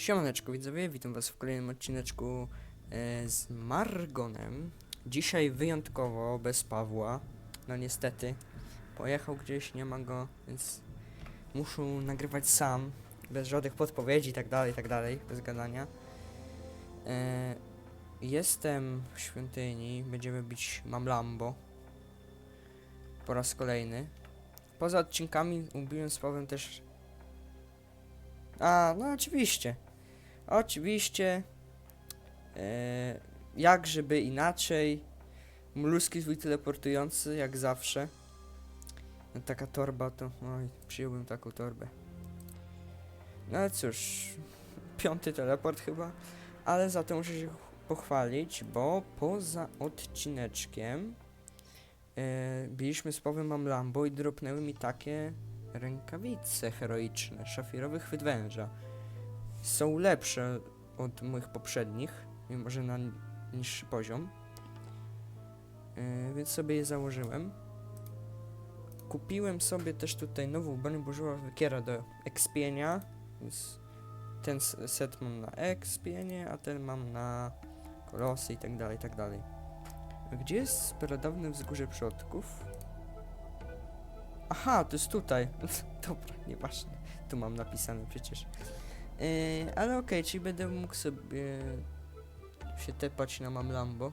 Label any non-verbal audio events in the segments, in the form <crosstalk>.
Siemaneczko widzowie, witam was w kolejnym odcineczku e, z Margonem. Dzisiaj wyjątkowo bez Pawła. No niestety, pojechał gdzieś, nie ma go, więc muszę nagrywać sam, bez żadnych podpowiedzi i tak dalej, tak dalej, bez gadania. E, jestem w świątyni, będziemy bić Mam Lambo. Po raz kolejny. Poza odcinkami ubiłem z Pawłem też a, no oczywiście. Oczywiście. E, jak żeby inaczej. Mluski zwój teleportujący, jak zawsze. No, taka torba to. Oj, przyjąłbym taką torbę. No cóż. Piąty teleport chyba. Ale za to muszę się pochwalić, bo poza odcineczkiem. E, biliśmy z Pawłem Mam Lambo i dropnęły mi takie rękawice heroiczne, szafirowy chwyt węża. Są lepsze od moich poprzednich, mimo że na ni- niższy poziom. Yy, więc sobie je założyłem. Kupiłem sobie też tutaj nową broń burzowa wykiera do ekspienia, więc ten set mam na ekspienie, a ten mam na kolosy i tak dalej, tak dalej. Gdzie jest pradawne wzgórze przodków? Aha, to jest tutaj. <laughs> Dobra, nieważne. Tu mam napisane przecież. Yy, ale okej, czyli będę mógł sobie się tepać na mam Lambo.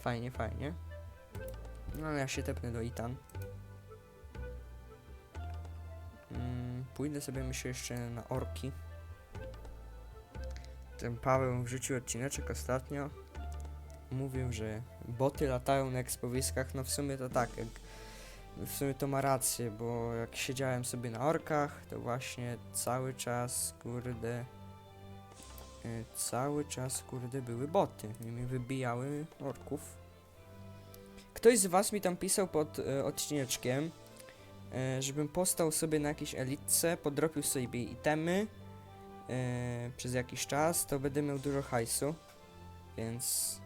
Fajnie, fajnie. No ale ja się tepnę do Itan. Mm, pójdę sobie myślę jeszcze na orki. Ten Paweł wrzucił odcineczek ostatnio. Mówił, że boty latają na ekspowiskach. No w sumie to tak, jak w sumie to ma rację, bo jak siedziałem sobie na orkach, to właśnie cały czas, kurde, y, cały czas, kurde, były boty i mi wybijały orków. Ktoś z was mi tam pisał pod y, odcineczkiem, y, żebym postał sobie na jakiejś elitce, podrobił sobie itemy przez jakiś czas, to będę miał dużo hajsu, więc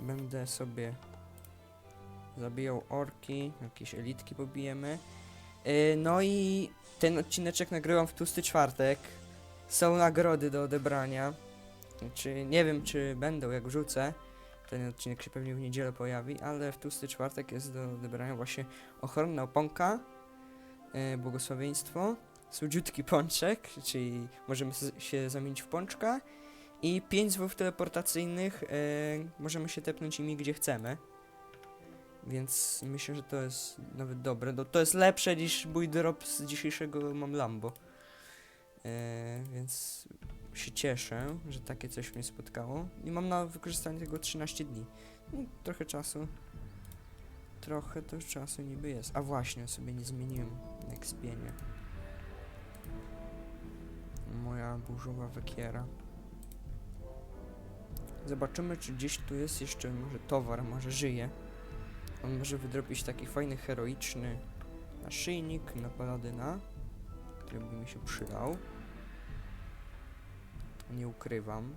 będę sobie Zabijał orki, jakieś elitki pobijemy. Yy, no i ten odcineczek nagrywam w tłusty czwartek. Są nagrody do odebrania. Czy nie wiem, czy będą, jak wrzucę. Ten odcinek się pewnie w niedzielę pojawi, ale w tłusty czwartek jest do odebrania właśnie ochronna oponka, yy, błogosławieństwo, słodziutki pączek, czyli możemy się zamienić w pączka i 5 zwów teleportacyjnych, yy, możemy się tepnąć nimi gdzie chcemy. Więc myślę, że to jest nawet dobre. No, to jest lepsze niż mój drop z dzisiejszego mam Lambo. E, więc się cieszę, że takie coś mnie spotkało. I mam na wykorzystanie tego 13 dni. No, trochę czasu. Trochę to czasu niby jest. A właśnie, sobie nie zmieniłem na ekspienie. Moja burzowa wykiera. Zobaczymy, czy gdzieś tu jest jeszcze może towar, może żyje. On może wydrobić taki fajny, heroiczny naszyjnik na paladyna, który by mi się przydał. Nie ukrywam.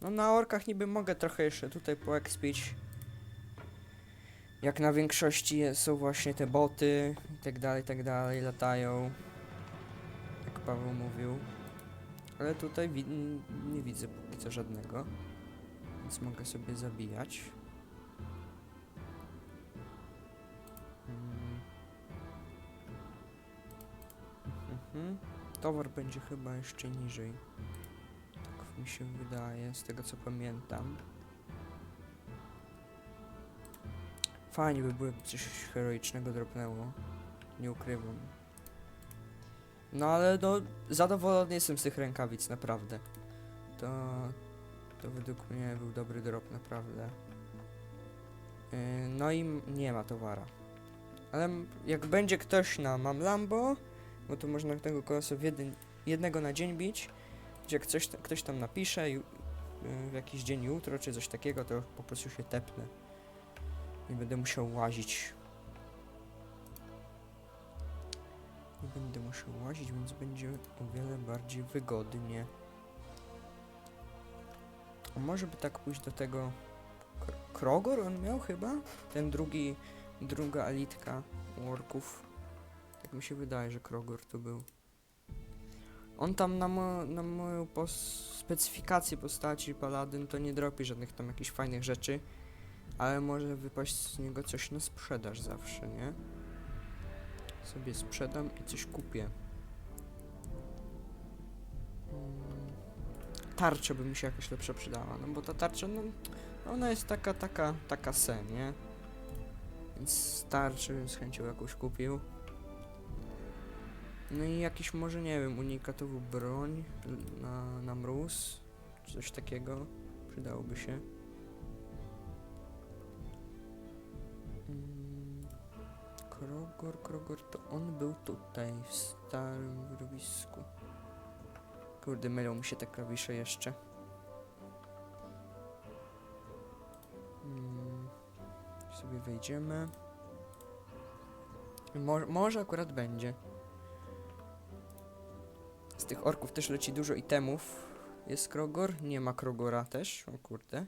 No na orkach niby mogę trochę jeszcze tutaj poekspić. Jak na większości są właśnie te boty i tak dalej, tak dalej, latają. Jak Paweł mówił. Ale tutaj wi- nie widzę póki co żadnego. Więc mogę sobie zabijać. Mhm. Towar będzie chyba jeszcze niżej. Tak mi się wydaje, z tego co pamiętam. Fajnie by było, coś heroicznego dropnęło. Nie ukrywam. No ale no, zadowolony jestem z tych rękawic, naprawdę. To, to według mnie był dobry drop, naprawdę. Yy, no i nie ma towara. Ale jak będzie ktoś na Mam Lambo, bo to można tego kolosa jednego na dzień bić, gdzie ta- ktoś tam napisze yy, w jakiś dzień jutro czy coś takiego, to po prostu się tepnę. Nie będę musiał łazić. Nie będę musiał łazić, więc będzie o wiele bardziej wygodnie. A może by tak pójść do tego Kr- Krogor on miał chyba? Ten drugi, druga elitka orków. Tak mi się wydaje, że Krogor to był. On tam na, mo na moją pos specyfikację postaci paladyn to nie dropi żadnych tam jakichś fajnych rzeczy, ale może wypaść z niego coś na sprzedaż zawsze, nie? Sobie sprzedam i coś kupię. Mm, Tarcza by mi się jakaś lepsza przydała, no bo ta tarcza, no ona jest taka, taka, taka se, nie? Więc tarczę bym z chęcią jakąś kupił. No i jakiś może, nie wiem, unikatową broń na, na mróz, coś takiego przydałoby się. Mm, Krogor, Krogor, to on był tutaj, w starym wyrobisku. Kurde, mylą mi się te klawisze jeszcze. Mm, sobie wejdziemy. Mo może akurat będzie. Tych orków też leci dużo itemów. Jest Krogor? Nie ma Krogora też. O kurde.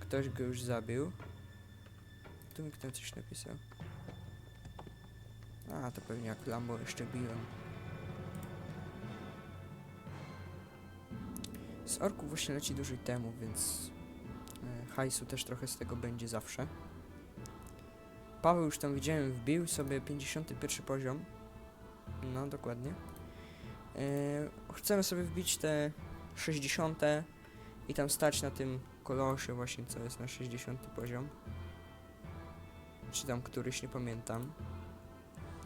Ktoś go już zabił. Tu mi ktoś coś napisał. A, to pewnie jak Lambo jeszcze biłem. Z orków właśnie leci dużo itemów, więc e, hajsu też trochę z tego będzie zawsze. Paweł już tam widziałem, wbił sobie 51 poziom. No, dokładnie. E, chcemy sobie wbić te 60 i tam stać na tym kolosie właśnie, co jest na 60 poziom. Czy tam któryś, nie pamiętam.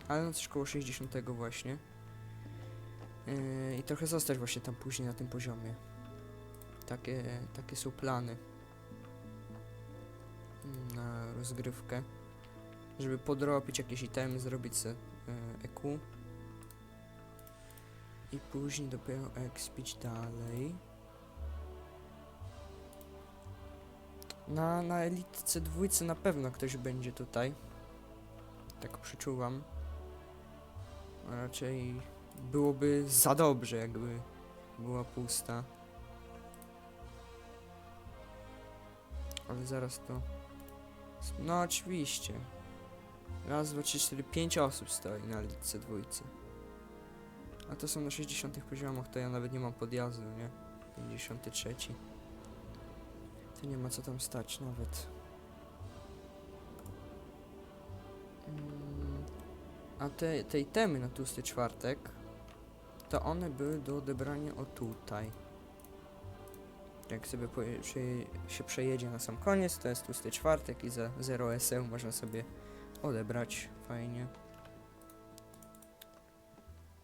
Ale no coś koło 60 właśnie. E, I trochę zostać właśnie tam później na tym poziomie. Takie, takie są plany na rozgrywkę. Żeby podrobić jakieś itemy, zrobić sobie e, EQ. I później dopiero expić dalej. Na, na elitce dwójce na pewno ktoś będzie tutaj. Tak przeczuwam. A raczej byłoby za dobrze, jakby była pusta. Ale zaraz to... No oczywiście. Raz, dwa, trzy, cztery, pięć osób stoi na elitce dwójce. A to są na 60 poziomach, to ja nawet nie mam podjazdu, nie? 53. To nie ma co tam stać nawet. Mm, A te, te itemy na tłusty czwartek, to one były do odebrania o tutaj. Jak sobie się przejedzie na sam koniec, to jest tłusty czwartek i za 0 SE można sobie odebrać fajnie.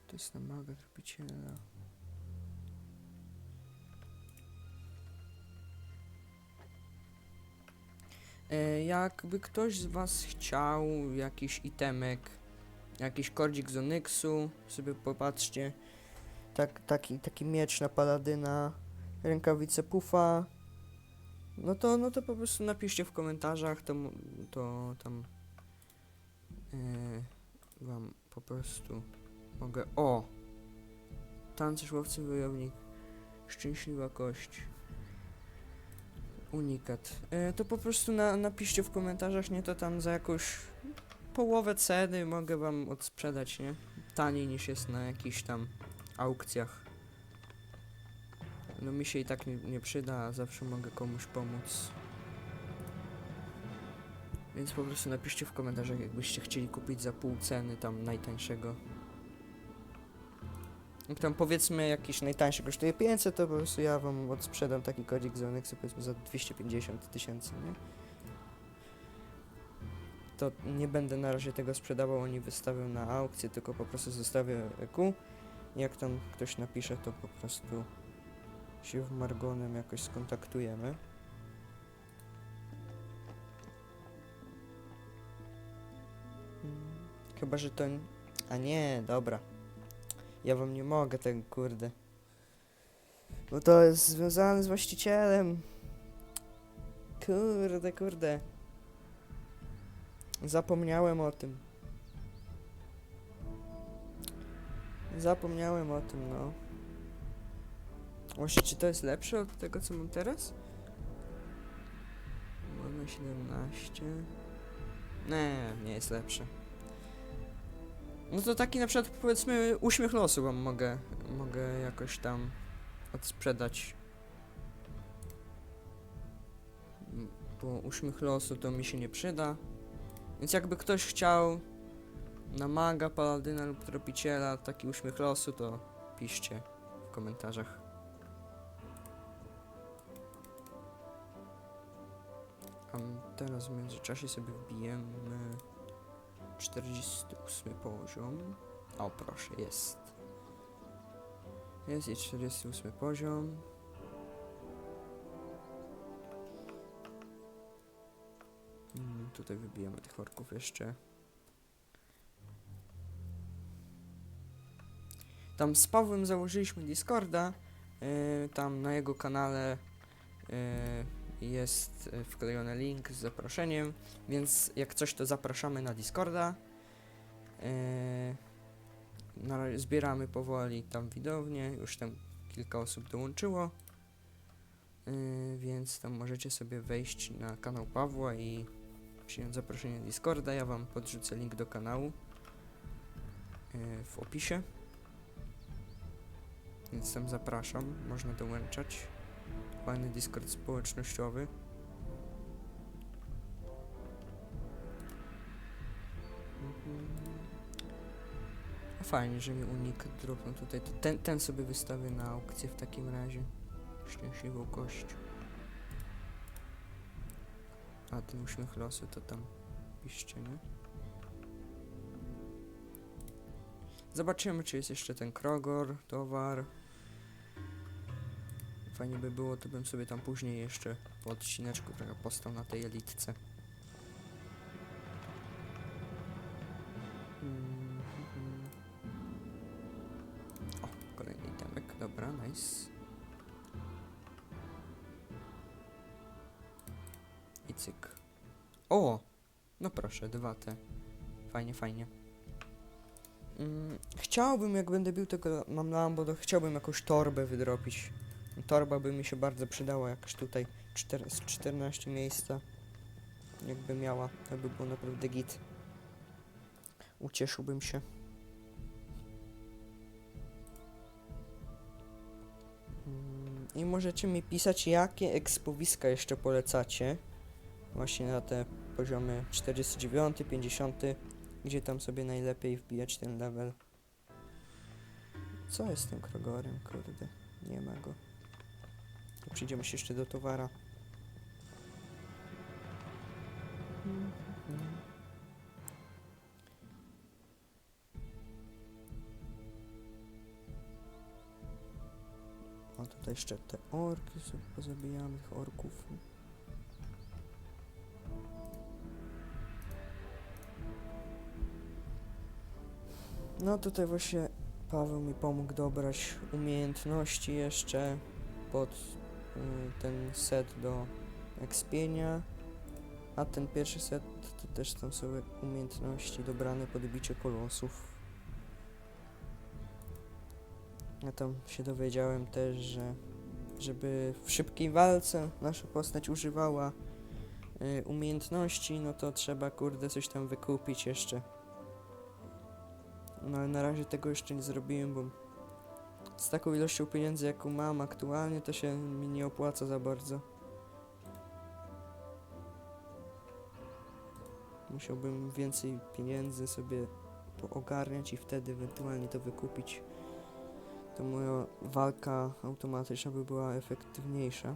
To jest na maga tropiciela. E, jakby ktoś z was chciał jakiś itemek, jakiś kordzik z Onyxu, sobie popatrzcie. Tak, taki, taki miecz na paladyna, rękawice pufa. No to, no to po prostu napiszcie w komentarzach, to, to tam e, wam po prostu mogę. O! Tancerz łowcy wojownik. Szczęśliwa kość. Unikat. E, to po prostu na, napiszcie w komentarzach, nie to tam za jakąś połowę ceny mogę wam odsprzedać, nie? Taniej niż jest na jakichś tam aukcjach. No mi się i tak nie, nie przyda, a zawsze mogę komuś pomóc. Więc po prostu napiszcie w komentarzach, jakbyście chcieli kupić za pół ceny tam najtańszego. Tam powiedzmy jakiś najtańszy kosztuje 500, to po prostu ja wam odsprzedam taki kodzik z Onyxu powiedzmy za 250 tysięcy, nie? To nie będę na razie tego sprzedawał, oni wystawią na aukcję, tylko po prostu zostawię EQ. Jak tam ktoś napisze, to po prostu się w Margonem jakoś skontaktujemy. Mm, Chyba, że to... A nie, dobra. Ja wam nie mogę tego, kurde. Bo to jest związane z właścicielem. Kurde, kurde. Zapomniałem o tym. Zapomniałem o tym, no. Właśnie, czy to jest lepsze od tego, co mam teraz? Mamy 17. Nie, nie jest lepsze. No to taki na przykład powiedzmy uśmiech losu wam mogę, mogę jakoś tam odsprzedać. Bo uśmiech losu to mi się nie przyda. Więc jakby ktoś chciał na maga, paladyna lub tropiciela taki uśmiech losu, to piszcie w komentarzach. A teraz w międzyczasie sobie wbijemy 48 poziom. O proszę, jest. Jest i 48 poziom. Mm, tutaj wybijamy tych orków jeszcze. Tam z Pawłem założyliśmy Discorda. Yy, tam na jego kanale yy, jest yy, wklejony link z zaproszeniem, więc jak coś to zapraszamy na Discorda. Razie zbieramy powoli tam widownię, już tam kilka osób dołączyło. Yy, więc tam możecie sobie wejść na kanał Pawła i przyjąć zaproszenie Discorda. Ja wam podrzucę link do kanału w opisie. Więc tam zapraszam, można dołączać. Fajny Discord społecznościowy. Mhm. Fajnie, że mi unik dropnął tutaj. To ten, ten sobie wystawię na aukcję w takim razie. Szczęśliwą kość. A ten uśmiech losu to tam piszcie, nie? Zobaczymy, czy jest jeszcze ten Krogor, towar. Fajnie by było, to bym sobie tam później jeszcze po odcineczku trochę postał na tej elitce. Mhm. O, kolejny itemek, dobra, nice. I cyk. O! No proszę, dwa te. Fajnie, fajnie. Mm, chciałbym, jak będę bił tego mam Lambo, to chciałbym jakąś torbę wydropić. Torba by mi się bardzo przydała, jakaś tutaj czter- z 14 miejsca. Jakby miała, to by było naprawdę git. Ucieszyłbym się. Mm, I możecie mi pisać, jakie ekspowiska jeszcze polecacie. Właśnie na te poziomy 49, 50, gdzie tam sobie najlepiej wbijać ten level. Co jest z tym Krogorem, kurde? Nie ma go. Przyjdziemy się jeszcze do towara. O, tutaj jeszcze te orki sobie pozabijamy, tych orków. No tutaj właśnie Paweł mi pomógł dobrać umiejętności jeszcze pod ten set do ekspienia. A ten pierwszy set to też tam są umiejętności dobrane pod bicie kolosów. Ja tam się dowiedziałem też, że żeby w szybkiej walce nasza postać używała y, umiejętności, no to trzeba kurde coś tam wykupić jeszcze. No ale na razie tego jeszcze nie zrobiłem, bo z taką ilością pieniędzy, jaką mam aktualnie, to się mi nie opłaca za bardzo. Musiałbym więcej pieniędzy sobie poogarniać i wtedy ewentualnie to wykupić. To moja walka automatyczna by była efektywniejsza.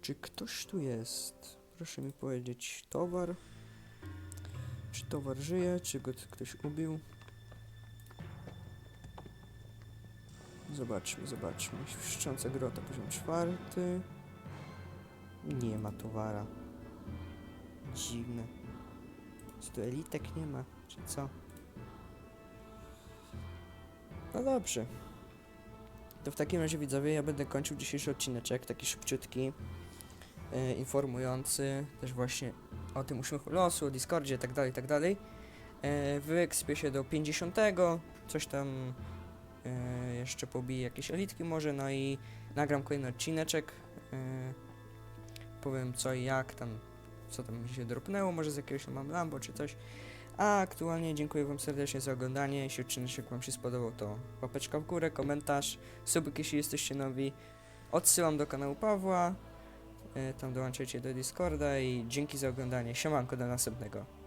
Czy ktoś tu jest? Proszę mi powiedzieć, towar? Czy towar żyje? Czy go ktoś ubił? Zobaczmy, zobaczmy. Wszcząca grota, poziom czwarty. Nie ma towara. Dziwne. Czy tu elitek nie ma, czy co? No dobrze. To w takim razie widzowie, ja będę kończył dzisiejszy odcineczek, taki szybciutki, e, informujący też właśnie o tym uśmiechu losu, o Discordzie i tak dalej, tak dalej. E, się do 50, coś tam e, jeszcze pobiję jakieś elitki może, no i nagram kolejny odcineczek. E, powiem co i jak tam co tam się dropnęło, może z jakiegoś mam Lambo czy coś. A aktualnie dziękuję Wam serdecznie za oglądanie. Jeśli odcinek Wam się spodobał, to łapeczka w górę, komentarz, subik jeśli jesteście nowi. Odsyłam do kanału Pawła. y, Tam dołączajcie do Discorda i dzięki za oglądanie. Siemanko, do następnego.